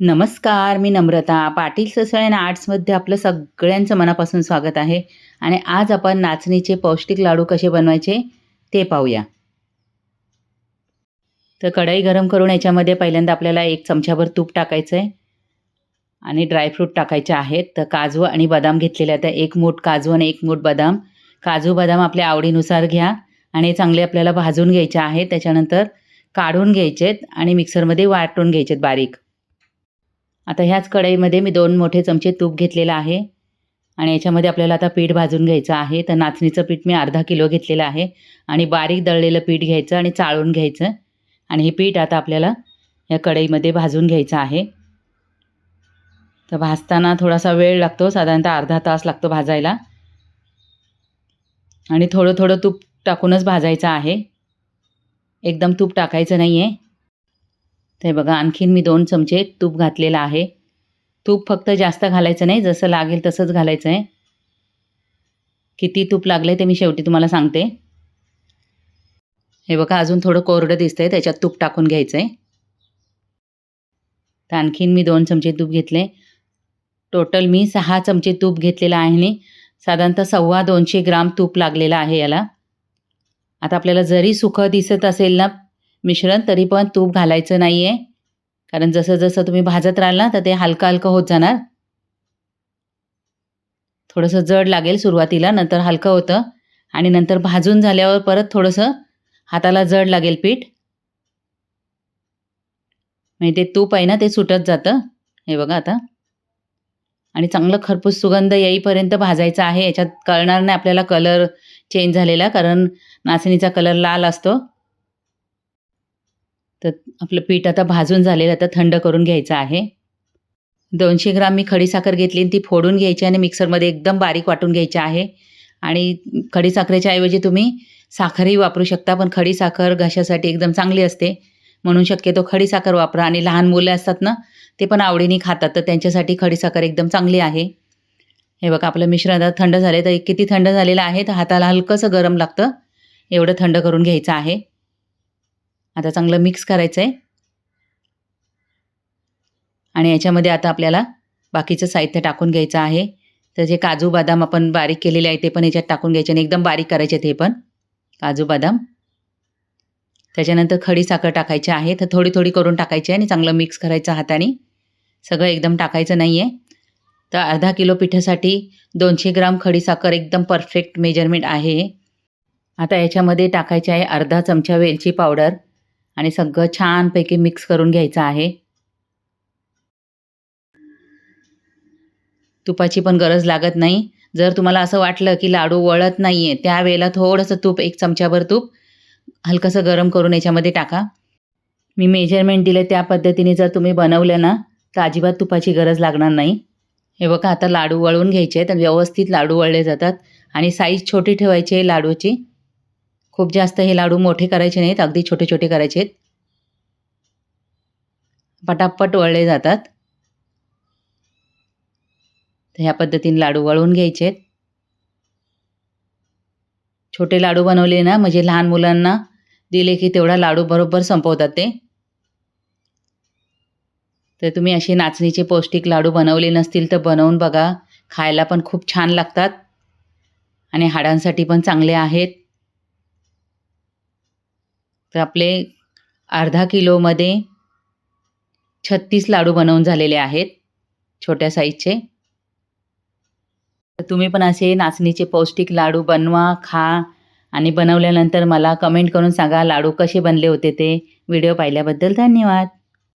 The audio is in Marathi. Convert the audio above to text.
नमस्कार मी नम्रता. पाटील ससळ आणि आर्ट्समध्ये आपलं सगळ्यांचं मनापासून स्वागत आहे. आणि आज आपण नाचणीचे पौष्टिक लाडू कसे बनवायचे ते पाहूया. तर कढई गरम करून याच्यामध्ये पहिल्यांदा आपल्याला एक चमच्याभर तूप टाकायचं आहे आणि ड्रायफ्रूट टाकायचे आहेत. तर काजू आणि बदाम घेतलेले आहेत. एक मूठ काजू आणि एक मूठ बदाम. काजू बदाम आपल्या आवडीनुसार घ्या. आणि चांगले आपल्याला भाजून घ्यायचे आहेत. त्याच्यानंतर काढून घ्यायचेत आणि मिक्सरमध्ये वाटून घ्यायचेत बारीक. आता ह्याच कढईमध्ये मी दोन मोठे चमचे तूप घेतलेलं आहे. आणि याच्यामध्ये आपल्याला आता पीठ भाजून घ्यायचं आहे. तर नाचणीचं पीठ मी अर्धा किलो घेतलेलं आहे. आणि बारीक दळलेलं पीठ घ्यायचं आणि चाळून घ्यायचं. आणि हे पीठ आता आपल्याला या कढईमध्ये भाजून घ्यायचं आहे. तर भाजताना थोडासा वेळ लागतो. साधारणतः अर्धा तास लागतो भाजायला. आणि थोडं थोडं तूप टाकूनच भाजायचं आहे. एकदम तूप टाकायचं नाही आहे ते बघा आणखीन मी दोन चमचे तूप घातलेलं आहे. तूप फक्त जास्त घालायचं नाही जसं लागेल तसंच घालायचं आहे. किती तूप लागलं ते मी शेवटी तुम्हाला सांगते. हे बघा अजून थोडं कोरडं दिसतंय त्याच्यात तूप टाकून घ्यायचं आहे तर आणखीन मी दोन चमचे तूप घेतले. टोटल मी सहा चमचे तूप घेतलेलं आहे आणि साधारणतः सव्वा दोनशे ग्राम तूप लागलेलं आहे याला. आता आपल्याला जरी सुखं दिसत असेल ना मिश्रण तरी पण तूप घालायचं नाही आहे कारण जसं जसं तुम्ही भाजत राहाल ना तर ते हलकं हलकं होत जाणार. थोडंसं जड लागेल सुरुवातीला नंतर हलकं होतं. आणि नंतर भाजून झाल्यावर परत थोडंसं हाताला जड लागेल पीठ. म्हणजे ते तूप आहे ना ते सुटत जातं. हे बघा आता. आणि चांगलं खरपूस सुगंध येईपर्यंत भाजायचं आहे. याच्यात कळणार नाही आपल्याला कलर चेंज झालेला कारण नाचणीचा कलर लाल असतो. तर आपलं पीठ आता भाजून झालेलं आता थंड करून घ्यायचं आहे. दोनशे ग्राम मी खडीसाखर घेतली आणि ती फोडून घ्यायची आणि मिक्सरमध्ये एकदम बारीक वाटून घ्यायची आहे. आणि खडीसाखरेच्या ऐवजी तुम्ही साखरही वापरू शकता पण खडीसाखर घशासाठी एकदम चांगली असते. म्हणून शक्यतो खडीसाखर वापरा आणि लहान मुलं असतात ना ते पण आवडीने खातात तर त्यांच्यासाठी खडीसाखर एकदम चांगली आहे. हे बघा आपलं मिश्रण आता थंड झाले तर किती थंड झालेलं आहे तर हाताला हलकंसं गरम लागतं एवढं थंड करून घ्यायचं आहे. आता चांगलं मिक्स करायचं आहे आणि याच्यामध्ये आता आपल्याला बाकीचं साहित्य टाकून घ्यायचं आहे. तर जे काजू बदाम आपण बारीक केलेले आहे ते पण याच्यात टाकून घ्यायचे आणि एकदम बारीक करायचे ते पण. काजू बदाम. त्याच्यानंतर खडी साखर टाकायची आहे. तर थोडी थोडी करून टाकायची आहे आणि चांगलं मिक्स करायचं हाताने. सगळं एकदम टाकायचं नाही आहे तर अर्धा किलो पिठासाठी दोनशे ग्राम खडी साखर एकदम परफेक्ट मेजरमेंट आहे. आता याच्यामध्ये टाकायचे आहे अर्धा चमचा वेलची पावडर. आणि सगळं छानपैकी मिक्स करून घ्यायचं आहे. तुपाची पण गरज लागत नाही. जर तुम्हाला असं वाटलं की लाडू वळत नाही आहे त्यावेळेला थोडंसं तूप एक चमच्याभर तूप हलकंसं गरम करून याच्यामध्ये टाका. मी मेजरमेंट दिले त्या पद्धतीने जर तुम्ही बनवलं ना तर अजिबात तुपाची गरज लागणार नाही. हे बघा आता लाडू वळवून घ्यायचे तर व्यवस्थित लाडू वळले जातात. आणि साईज छोटी ठेवायची आहे लाडूची. खूप जास्त हे लाडू मोठे करायचे नाहीत अगदी छोटे छोटे करायचे आहेत. पटापट वळले जातात. तर ह्या पद्धतीने लाडू वळून घ्यायचे आहेत. छोटे लाडू बनवले ना म्हणजे लहान मुलांना दिले की तेवढा लाडू बरोबर संपवतात ते. तर तुम्ही असे नाचणीचे पौष्टिक लाडू बनवले नसतील तर बनवून बघा. खायला पण खूप छान लागतात. आणि हाडांसाठी पण चांगले आहेत. तर आपले अर्धा किलोमध्ये छत्तीस लाडू बनवून झालेले आहेत छोट्या साईजचे. तर तुम्ही पण असे नाचणीचे पौष्टिक लाडू बनवा खा आणि बनवल्यानंतर मला कमेंट करून सांगा लाडू कसे बनले होते ते. व्हिडिओ पाहिल्याबद्दल धन्यवाद.